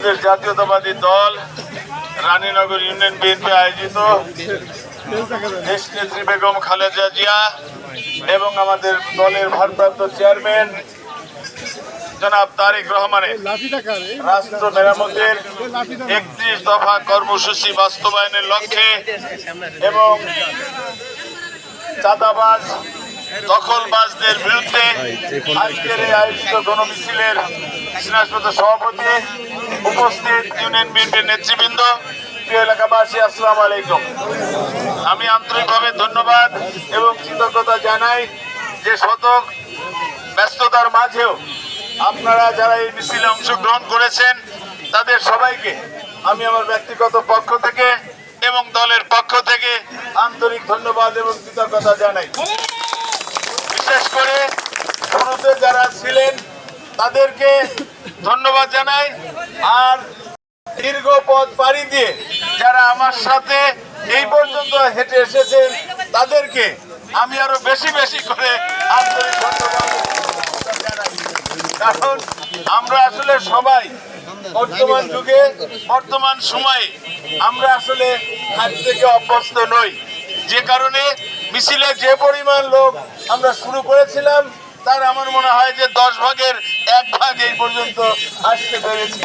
জাতীয়তাবাদী দল Raninagar union BNP আয়োজিত দেশ নেত্রী বেগম খালেদা জিয়া এবং আমাদের দলের ভারপ্রাপ্ত চেয়ারম্যান জনাব তারেক রহমানের রাষ্ট্র মেরামতের একত্রিশ দফা কর্মসূচি বাস্তবায়নের লক্ষ্যে এবং চাঁদাবাজ, দখলবাজদের বিরুদ্ধে আজকের এই আয়োজিত গণমিছিলের সভাপতি উপস্থিত ইউনিয়ন বিএনপির নেতৃবৃন্দ, প্রিয় এলাকাবাসী, আসসালামু আলাইকুম। আমি আন্তরিকভাবে ধন্যবাদ এবং কৃতজ্ঞতা জানাই যে শতক ব্যস্ততার মাঝেও আপনারা যারা এই মিছিলে অংশগ্রহণ করেছেন, তাদের সবাইকে আমি আমার ব্যক্তিগত পক্ষ থেকে এবং দলের পক্ষ থেকে আন্তরিক ধন্যবাদ এবং কৃতজ্ঞতা জানাই। বিশেষ করে শুরুতে যারা ছিলেন তাদেরকে ধন্যবাদ জানাই। আর দীর্ঘ পথ পাড়ি দিয়ে যারা আমার সাথে এই পর্যন্ত হেঁটে এসেছেন, তাদেরকে আমি আরও বেশি বেশি করে আন্তরিক কারণ আমরা আসলে সবাই বর্তমান যুগে, বর্তমান সময়ে আমরা আসলে হাত থেকে অভ্যস্ত নই। যে কারণে মিছিলে যে পরিমাণ লোক আমরা শুরু করেছিলাম তার আমার মনে হয় যে দশ ভাগের এক ভাগ এই পর্যন্ত আসতে পেরেছি।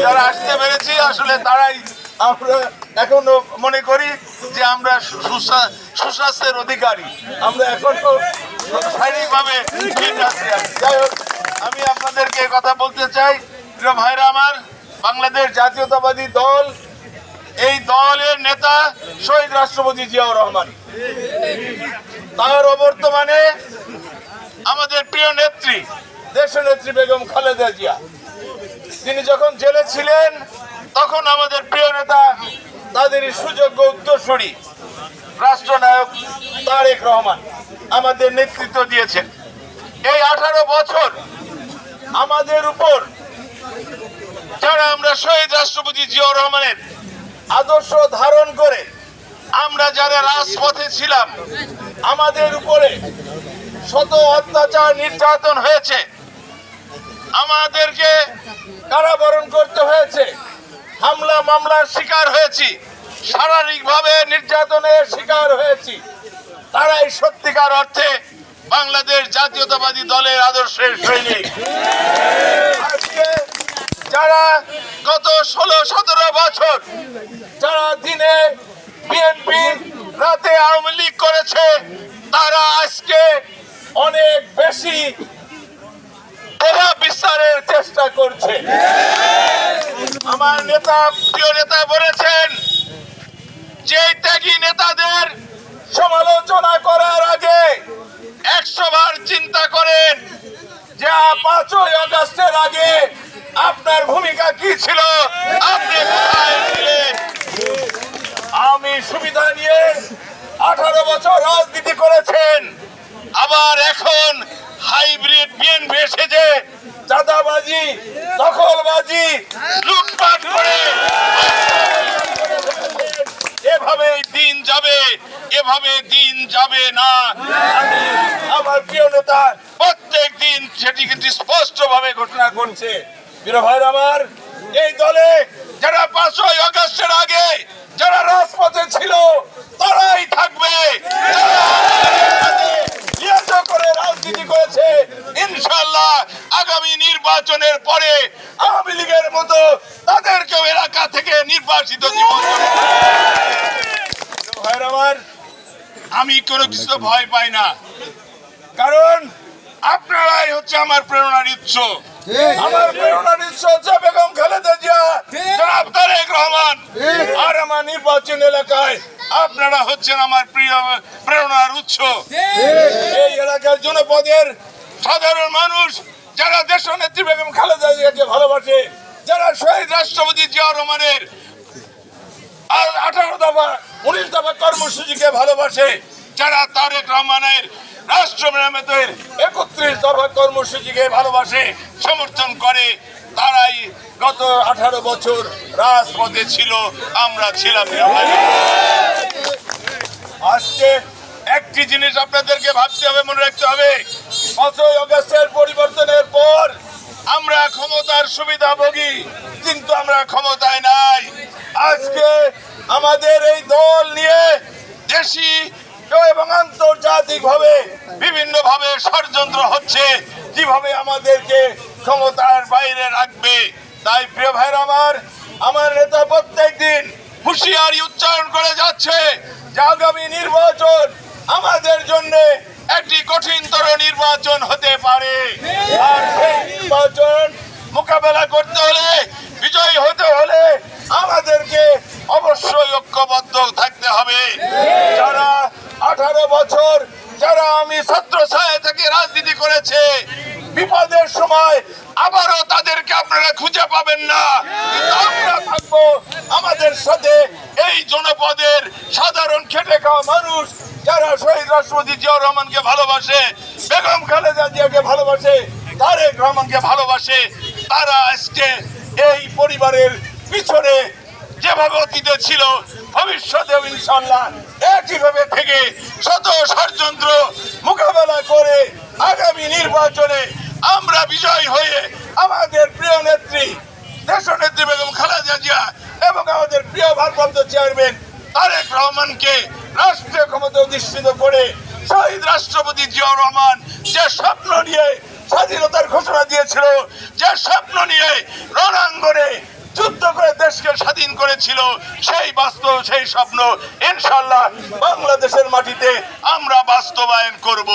যারা আসতে পেরেছি, আসলে তারাই আমরা এখনও মনে করি যে আমরা সুস্বা- সুস্বাস্থ্যের অধিকারী। আমরা এখনও শারীরিকভাবে যাই হোক, আমি আপনাদেরকে কথা বলতে চাই। প্রিয় ভাইরা আমার, বাংলাদেশ জাতীয়তাবাদী দল, এই দলের নেতা শহীদ রাষ্ট্রপতি জিয়াউর রহমান। তার অবর্তমানে আমাদের প্রিয় নেত্রী দেশনেত্রী বেগম খালেদা জিয়া। তিনি যখন জেলে ছিলেন, তখন আমাদের প্রিয় নেতা, তাদেরই সুযোগ্য উত্তরসূরি রাষ্ট্রনায়ক তারেক রহমান আমাদের নেতৃত্ব দিয়েছেন। এই আঠারো বছর আমাদের উপর যারা আমরা শহীদ রাষ্ট্রপতি জিয়াউর রহমানের আদর্শ ধারণ করে আমরা যারা রাজপথে ছিলাম, আমাদের উপরে শত অত্যাচার নির্যাতন হয়েছে। আমাদেরকে কারাবরণ করতে হয়েছে। হামলা, মামলার শিকার হয়েছি। শারীরিকভাবে নির্যাতনের শিকার হয়েছি। তারাই সত্যিকার অর্থে বাংলাদেশ জাতীয়তাবাদী দলের আদর্শের সৈনিক। আজকে যারা গত ষোলো, সতেরো বছর যারা দিনে বিএনপি রাতে আওয়ামী লীগ করেছে, তারা আজকে অনেক বেশি প্রভাব বিস্তারের চেষ্টা করছে। আমার নেতা, প্রিয় নেতা বলেছেন যে ত্যাগী নেতাদের সমালোচনা করার আগে একশো বার চিন্তা করেন যে, পাঁচই আগস্টের আগে আপনার ভূমিকা কি ছিল? আপনি আমি সুবিধা নিয়ে আঠারো বছর রাজনীতি করেছেন। আবার এখন হাইব্রিড বিএনপি এসেছে, চাঁদাবাজি, দখলবাজি, লুটপাট করে। এভাবে দিন যাবে, এভাবে দিন যাবে না। আমি আমার প্রিয় নেতা, প্রত্যেক দিন সেটি কিন্তু স্পষ্ট ভাবে ঘোষণা করছে প্রিয় আমার, এই দলে যারা পাঁচই আগস্টের আগে যারা রাজপথে ছিল, তারাই থাকবে যারা আমাদের সাথে নিয়ত করে করেছে ইনশাল্লাহ আগামী নির্বাচনের পরে আওয়ামী লীগের মতো তাদেরকেও এলাকা থেকে নির্বাচিত জীবন আমি কোনো কিছু ভয় পাই না। কারণ আপনারাই হচ্ছে আমার প্রেরণার উৎস। আমার প্রেরণার উৎস হচ্ছে বেগম খালেদা জিয়া। জনাব তারেক রহমান। আর আমার নির্বাচন এলাকায় আপনারা হচ্ছেন আমার প্রিয় প্রেরণার উৎস। এলাকার জনপদের সাধারণ মানুষ, যারা দেশ নেত্রী বেগম খালেদা জিয়াকে ভালোবাসে, যারা শহীদ রাষ্ট্রপতি জিয়া রহমানের আর আঠারো দফা, উনিশ দফা কর্মসূচিকে ভালোবাসে, যারা তারেক রহমানের রাষ্ট্র মেরামতের একত্রিশ দফা কর্মসূচিকে ভালোবাসে, সমর্থন করে, তারাই গত আঠারো বছর রাজপথে ছিল, আমরা ছিলাম আজকে একটি জিনিস আপনাদেরকে ভাবতে হবে, মনে রাখতে হবে। পাঁচই অগস্টের পরিবর্তনের পর আমরা ক্ষমতার সুবিধা ভোগী কিন্তু আমরা ক্ষমতায় নাই। আজকে আমাদের এই দল নিয়ে দেশি এবং আন্তর্জাতিক ভাবে বিভিন্ন ভাবে ষড়যন্ত্র হচ্ছে, কীভাবে আমাদেরকে ক্ষমতার বাইরে রাখবে। তাই প্রিয় ভাইর আমার আমার নেতা প্রত্যেক দিন হুঁশিয়ারি উচ্চারণ করে যাচ্ছে যে আগামী নির্বাচন আমাদের জন্য একটি কঠিনতর নির্বাচন হতে পারে। আর সেই নির্বাচন মোকাবেলা করতে হলে, বিজয়ী হতে হলে আমাদেরকে অবশ্যই ঐক্যবদ্ধ থাকতে হবে। আঠারো বছর যারা আমি ছাত্র ছায়া থেকে রাজনীতি করেছে, বিপদের সময় আবারও তাদেরকে আপনারা খুঁজে পাবেন না। আমরা থাকব আমাদের সাথে এই জনপদের সাধারণ খেটে খাওয়া মানুষ যারা শহীদ রাষ্ট্রপতি জিয়াউর রহমানকে ভালোবাসে, বেগম খালেদা জিয়াকে ভালোবাসে, তারেক রহমানকে ভালোবাসে, তারা আজকে এই পরিবারের পিছনে যেভাবে অতীতে ছিল, ভবিষ্যতে ইনশাল্লাহ একইভাবে থেকে শত ষড়যন্ত্র মোকাবেলা করে আগামী নির্বাচনে আমরা বিজয় হয়ে আমাদের প্রিয় নেত্রী, দেশনেত্রী বেগম খালেদা জিয়া এবং আমাদের প্রিয় ভারপ্রাপ্ত চেয়ারম্যান তারেক রহমানকে রাষ্ট্রীয় ক্ষমতা অধিষ্ঠিত করে শহীদ রাষ্ট্রপতি জিয়াউর রহমান যে স্বপ্ন নিয়ে স্বাধীনতার ঘোষণা দিয়েছিল, যে স্বপ্ন নিয়ে রণাঙ্গনে যুদ্ধ করে দেশকে স্বাধীন করেছিল, সেই বাস্তব, সেই স্বপ্ন ইনশাল্লাহ বাংলাদেশের মাটিতে আমরা বাস্তবায়ন করব।